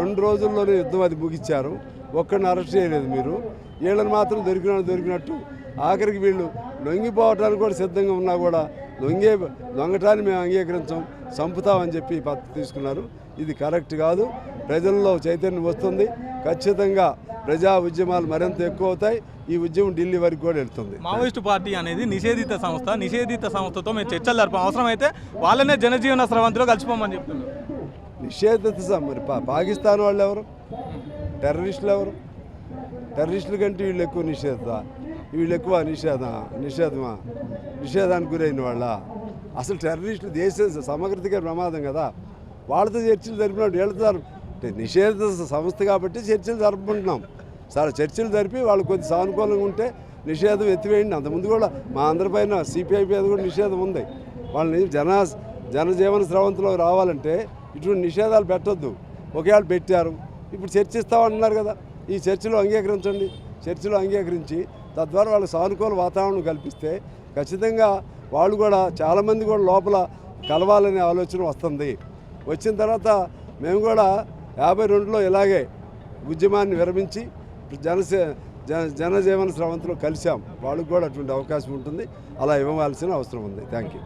రెండు రోజుల్లోనే యుద్ధం అది ముగిచ్చారు. ఒక్కడిని అరెస్ట్ చేయలేదు మీరు. వీళ్ళని మాత్రం దొరికిన దొరికినట్టు. ఆఖరికి వీళ్ళు లొంగిపోవటానికి కూడా సిద్ధంగా ఉన్నా కూడా లొంగే లొంగటాన్ని మేము అంగీకరించాం చంపుతామని చెప్పి ఈ పద్ధతి తీసుకున్నారు. ఇది కరెక్ట్ కాదు. ప్రజల్లో చైతన్యం వస్తుంది. ఖచ్చితంగా ప్రజా ఉద్యమాలు మరింత ఎక్కువ అవుతాయి ఈ ఉద్యమం ఢిల్లీ వరకు కూడా వెళ్తుంది. మావోయిస్టు పార్టీ అనేది నిషేధిత సంస్థ. నిషేధిత సంస్థతో మేము చర్చలు జరపం అవసరమైతే వాళ్ళనే జనజీవన స్రవంతిలో కలిసిపోమని చెప్తున్నారు. నిషేధిస్తాం మరి పా- పాకిస్తాన్ వాళ్ళు ఎవరు టెర్రరిస్టులు ఎవరు టెర్రరిస్టుల కంటే వీళ్ళు ఎక్కువ నిషేధ వీళ్ళు ఎక్కువ నిషేధ నిషేధమా? నిషేధానికి గురైన వాళ్ళ? అసలు టెర్రరిస్టులు దేశ సమగ్రతకే ప్రమాదం కదా. వాళ్ళతో చర్చలు జరిపినప్పుడు వీళ్ళతో నిషేధ సంస్థ కాబట్టి చర్చలు జరుపుకుంటున్నాం. సరే చర్చలు జరిపి వాళ్ళు కొద్ది సానుకూలంగా ఉంటే నిషేధం ఎత్తివేయండి. అంతకుముందు కూడా మా అందరిపైన సిపిఐ మీద కూడా నిషేధం ఉంది. వాళ్ళని జన జనజీవన స్రవంతిలో రావాలంటే ఇటువంటి నిషేధాలు పెట్టొద్దు. ఒకవేళ పెట్టారు ఇప్పుడు చర్చిస్తామన్నారు కదా. ఈ చర్చిలో అంగీకరించండి. చర్చిలో అంగీకరించి తద్వారా వాళ్ళకి సానుకూల వాతావరణం కల్పిస్తే ఖచ్చితంగా వాళ్ళు కూడా చాలామంది కూడా లోపల కలవాలనే ఆలోచన వస్తుంది. వచ్చిన తర్వాత మేము కూడా యాభై రెండులో ఇలాగే ఉద్యమాన్ని విరమించి జనసే జన జనజీవన స్రవంతిలో కలిసాం వాళ్ళకు కూడా అటువంటి అవకాశం ఉంటుంది. అలా ఇవ్వవలసిన అవసరం ఉంది. Thank you